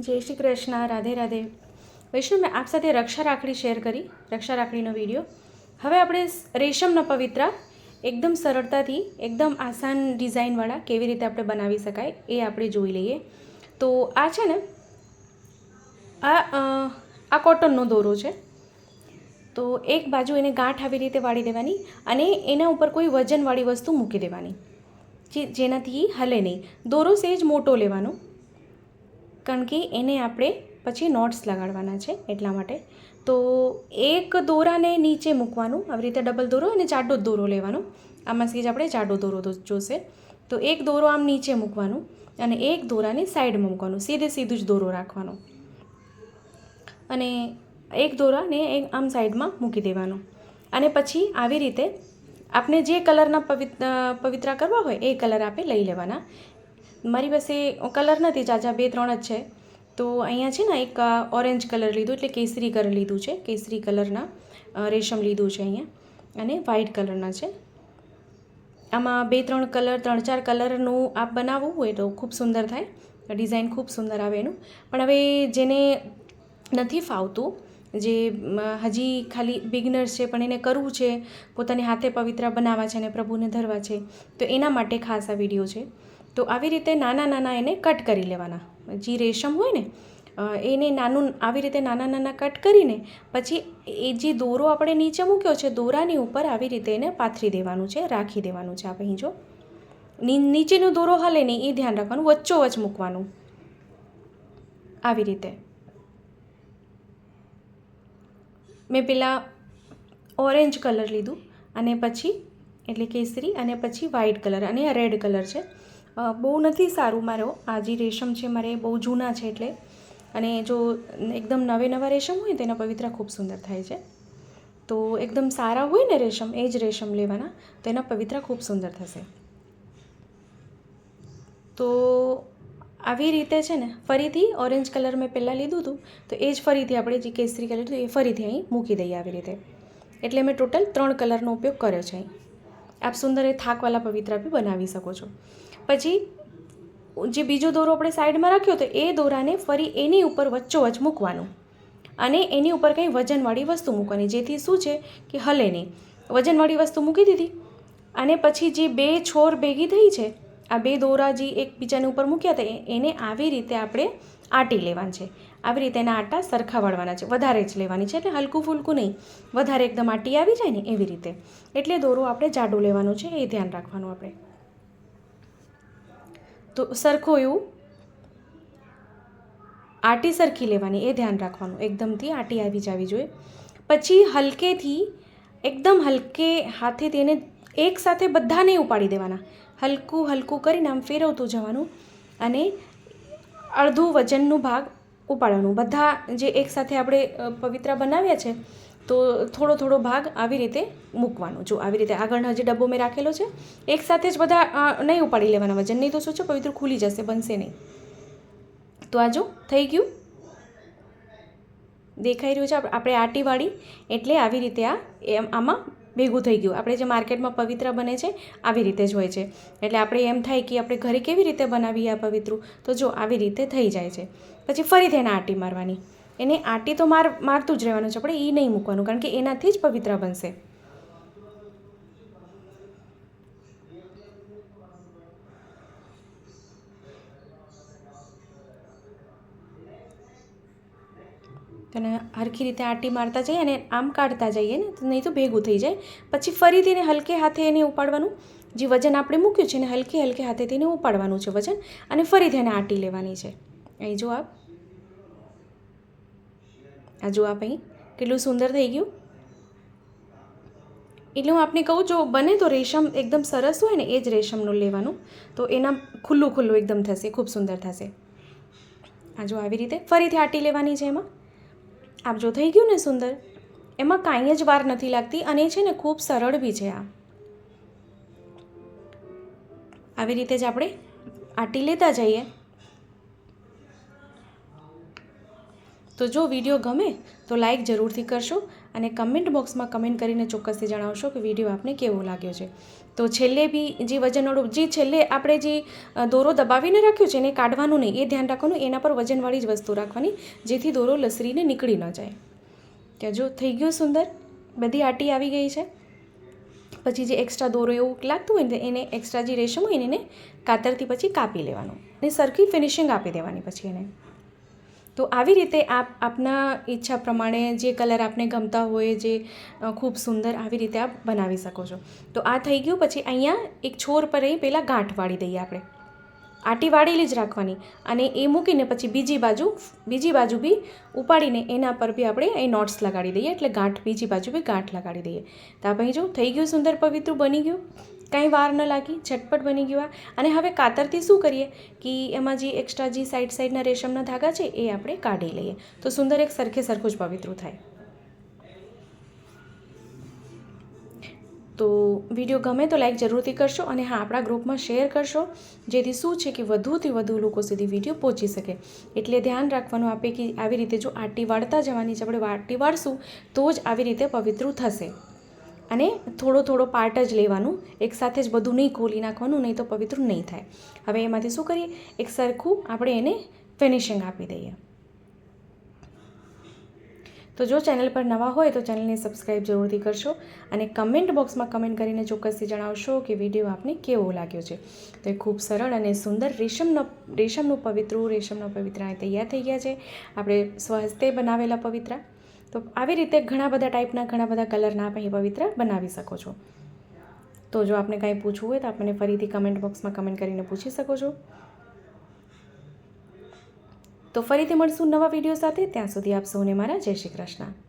જય શ્રી કૃષ્ણ, રાધે રાધે. વૈષ્ણવ, મેં આપ સાથે રક્ષા રાખડી શેર કરી રક્ષા રાખડીનો વીડિયો. હવે આપણે રેશમના પવિત્રા, એકદમ સરળતાથી, એકદમ આસાન ડિઝાઇનવાળા કેવી રીતે આપણે બનાવી શકાય એ આપણે જોઈ લઈએ. તો આ છે ને, આ આ કોટનનો દોરો છે. તો એક બાજુ એને ગાંઠ આવી રીતે વાળી દેવાની અને એના ઉપર કોઈ વજનવાળી વસ્તુ મૂકી દેવાની. જે, જેનાથી હલે નહીં. દોરો સેજ મોટો લેવાનો. કારણ કે એને આપણે પછી નોટ્સ લગાડવાના છે એટલા માટે. તો એક દોરાને નીચે મૂકવાનું, આવી રીતે ડબલ દોરો અને જાડો જ દોરો લેવાનો. આમાં જ આપણે જાડો દોરો જોશે. તો એક દોરો આમ નીચે મૂકવાનું અને એક દોરાને સાઈડમાં મૂકવાનું, સીધે સીધું જ દોરો રાખવાનો. અને એક દોરાને એક આમ સાઈડમાં મૂકી દેવાનો. અને પછી આવી રીતે આપણે જે કલરના પવિત્ર, પવિત્રા કરવા હોય એ કલર આપણે લઈ લેવાના. મારી પાસે કલર નથી ચાચા બે, ત્રણ જ છે. તો અહીંયા છે ને એક ઓરેન્જ કલર લીધું એટલે કેસરી કલર લીધું છે. કેસરી કલરના રેશમ લીધું છે અહીંયા. અને વ્હાઇટ કલરના છે. આમાં બે, ત્રણ કલર ત્રણ, ચાર કલરનું આપ બનાવવું હોય તો ખૂબ સુંદર થાય. ડિઝાઇન ખૂબ સુંદર આવે એનું. પણ હવે જેને નથી ફાવતું, જે હજી ખાલી બિગનર્સ છે, પણ એને કરવું છે, પોતાની હાથે પવિત્ર બનાવવા છે અને પ્રભુને ધરવા છે, તો એના માટે ખાસ આ વીડિયો છે. તો આવી રીતે નાના નાના એને કટ કરી લેવાના. જે રેશમ હોય ને એને નાનું આવી રીતે નાના નાના કટ કરીને પછી એ જે દોરો આપણે નીચે મૂક્યો છે, દોરાની ઉપર આવી રીતે એને પાથરી દેવાનું છે, રાખી દેવાનું છે આપણે જો. નીચેનો દોરો હલે નહીં એ ધ્યાન રાખવાનું, વચ્ચોવચ મૂકવાનું. આવી રીતે. મેં પહેલાં ઓરેન્જ કલર લીધું અને પછી એટલે કેસરી અને પછી વ્હાઇટ કલર અને રેડ કલર છે. બહુ નથી સારું મારો. આ જે રેશમ છે, મારે બહુ જૂના છે એટલે. અને જો એકદમ નવે નવા રેશમ હોય તો તેના પવિત્રા ખૂબ સુંદર થાય છે. તો એકદમ સારા હોય ને રેશમ, એ જ રેશમ લેવાના, તો એના પવિત્રા ખૂબ સુંદર થશે. તો આવી રીતે છે ને, ફરીથી ઓરેન્જ કલર મેં પહેલાં લીધું હતું, તો એ જ ફરીથી આપણે જે કેસરી કલર હતું એ ફરીથી અહીં મૂકી દઈએ આવી રીતે. એટલે મેં ટોટલ ત્રણ કલરનો ઉપયોગ કર્યો છે આપ સુંદર એ થાકવાલા પવિત્રા બી બનાવી શકો છો. પછી જે બીજો દોરો આપણે સાઈડમાં રાખ્યો તો એ દોરાને ફરી એની ઉપર વચ્ચોવચ મૂકવાનું. અને એની ઉપર કંઈ વજનવાળી વસ્તુ મૂકવાની. જેથી શું છે કે હલે નહીં. વજનવાળી વસ્તુ મૂકી દીધી. અને પછી જે બે છોર ભેગી થઈ છે, આ બે દોરા જે એકબીજાની ઉપર મૂક્યા હતા એને આવી રીતે આપણે આટી લેવાનું છે. આવી રીતે એના આટા સરખા વાળવાના છે. વધારે જ લેવાની છે એટલે હલકું ફૂલકું નહીં. વધારે એકદમ આટી આવી જાય ને એવી રીતે. એટલે દોરો આપણે જાડો લેવાનું છે, એ ધ્યાન રાખવાનું આપણે. તો સરખું એવું આટી સરખી લેવાની, એ ધ્યાન રાખવાનું. એકદમથી આટી આવી જવી જોઈએ. પછી હલકેથી, એકદમ હલકે હાથે તેને એક સાથે બધાને ઉપાડી દેવાના. હલકું હલકું કરીને આમ ફેરવતું જવાનું અને અડધું વજનનું ભાગ ઉપાડવાનું. બધા જે એક સાથે આપણે પવિત્રા બનાવ્યા છે તો થોડો થોડો ભાગ આવી રીતે મૂકવાનો. જો આવી રીતે આગળનો જે ડબ્બો મેં રાખેલો છે, એક સાથે જ બધા નહીં ઉપાડી લેવાના વજન. નહીં તો શું છે, પવિત્ર ખુલી જશે, બનશે નહીં. તો આ જો થઈ ગયું. દેખાઈ રહ્યું છે આપણે આટીવાળી એટલે આવી રીતે આ, એમ, આમાં ભેગું થઈ ગયું. આપણે જે માર્કેટમાં પવિત્ર બને છે, આવી રીતે જ હોય છે. એટલે આપણે એમ થાય કે આપણે ઘરે કેવી રીતે બનાવીએ આ પવિત્રું? તો જો આવી રીતે થઈ જાય છે. પછી ફરીથી એને આટી મારવાની. એને આટી તો માર મારતું જ રહેવાનું છે આપણે એ નહીં મૂકવાનું, કારણ કે એનાથી જ પવિત્ર બનશે. અને હરખી રીતે આટી મારતા જઈએ અને આમ કાઢતા જઈએ ને નહીં તો ભેગું થઈ જાય. પછી ફરીથી એને હલકે હાથે એને ઉપાડવાનું. જે વજન આપણે મૂક્યું છે એને હલકે હલકે હાથે તેને ઉપાડવાનું છે વજન, અને ફરીથી એને આટી લેવાની છે. અહીં જો આપ આ જો આપ અહીં કેટલું સુંદર થઈ ગયું. એટલે હું આપને કહું, જો બને તો રેશમ એકદમ સરસ હોય ને, એ જ રેશમનું લેવાનું. તો એના ખુલ્લું ખુલ્લું એકદમ થશે, ખૂબ સુંદર થશે. આ જો આવી રીતે ફરીથી આટી લેવાની છે એમાં. આપ જો થઈ ગયું ને સુંદર, એમાં કાંઈ જ વાર નથી લાગતી અને છે ને ખૂબ સરળ બી છે આ. આવી રીતે જ આપણે આટી લેતા જઈએ. તો જો વીડિયો ગમે તો લાઈક જરૂરથી કરશો અને કમેન્ટ બોક્સમાં કમેન્ટ કરીને ચોક્કસથી જણાવશો કે વીડિયો આપને કેવો લાગ્યો છે. તો છેલ્લે બી જે વજનવાળું, જે છેલ્લે આપણે જે દોરો દબાવીને રાખ્યો છે એને કાઢવાનું નહીં, એ ધ્યાન રાખવાનું, એના પર વજનવાળી જ વસ્તુ રાખવાની, જેથી દોરો લસરીને નીકળી ન જાય. ત્યાં જો થઈ ગયું સુંદર, બધી આટી આવી ગઈ છે. પછી જે એક્સ્ટ્રા દોરો એવું લાગતું હોય ને એને એક્સ્ટ્રા જે રેશમ હોય એને કાતરથી પછી કાપી લેવાનું. અને સરખી ફિનિશિંગ આપી દેવાની પછી એને. તો આવી રીતે આપ આપના ઈચ્છા પ્રમાણે જે કલર આપને ગમતા હોય, જે ખૂબ સુંદર આવી રીતે આપ બનાવી શકો છો. તો આ થઈ ગયું, પછી અહીંયા એક છોર પર અહીં પહેલાં ગાંઠ વાળી દઈએ આપણે. આટી વાળેલી જ રાખવાની અને એ મૂકીને પછી બીજી બાજુ બીજી બાજુ બી ઉપાડીને એના પર બી આપણે અહીં નોટ્સ લગાડી દઈએ, એટલે ગાંઠ, બીજી બાજુ બી ગાંઠ લગાડી દઈએ. તો આપણે જો થઈ ગયું સુંદર પવિત્રું બની ગયું. કાંઈ વાર ન લાગી, ઝટપટ બની ગયું અને હવે કાતરથી શું કરીએ કે એમાં જે એક્સ્ટ્રા જે સાઈડ સાઈડના રેશમના ધાગા છે એ આપણે કાઢી લઈએ. તો સુંદર એક સરખે સરખું જ પવિત્રું થાય. તો વીડિયો ગમે તો લાઈક જરૂરથી કરશો અને હા, આપણા ગ્રુપમાં શેર કરશો. જેથી શું છે કે વધુથી વધુ લોકો સુધી વીડિયો પહોંચી શકે. એટલે ધ્યાન રાખવાનું આપે કે આવી રીતે જો આટી વાળતા જવાની છે, આપણે વાટી વાળશું, તો જ આવી રીતે પવિત્રું થશે. અને થોડો થોડો પાર્ટ જ લેવાનું. એકસાથે જ બધું નહીં ખોલી નાખવાનું, નહીં તો પવિત્ર નહીં થાય. હવે એમાંથી શું કરીએ? એક સરખું આપણે એને ફિનિશિંગ આપી દઈએ. તો જો ચેનલ પર નવા હોય તો ચેનલને સબસ્ક્રાઈબ જરૂરથી કરશો અને કમેન્ટ બોક્સમાં કમેન્ટ કરીને ચોક્કસથી જણાવશો કે વીડિયો આપને કેવો લાગ્યો છે. તો એ ખૂબ સરળ અને સુંદર રેશમનો, રેશમનું પવિત્રું, રેશમનો પવિત્રા તૈયાર થઈ ગયા છે. આપણે સ્વહસ્તે બનાવેલા પવિત્રા. તો આવી રીતે ઘણા બધા ટાઈપના ઘણા બધા કલરના આપણે પવિત્ર બનાવી શકો છો. તો જો આપને કાંઈ પૂછવું હોય તો આપ મને ફરીથી કમેન્ટ બોક્સમાં કમેન્ટ કરીને પૂછી શકો છો. તો ફરીથી મળશું નવા વીડિયો સાથે. ત્યાં સુધી આપ સૌને મારા જય શ્રી કૃષ્ણ.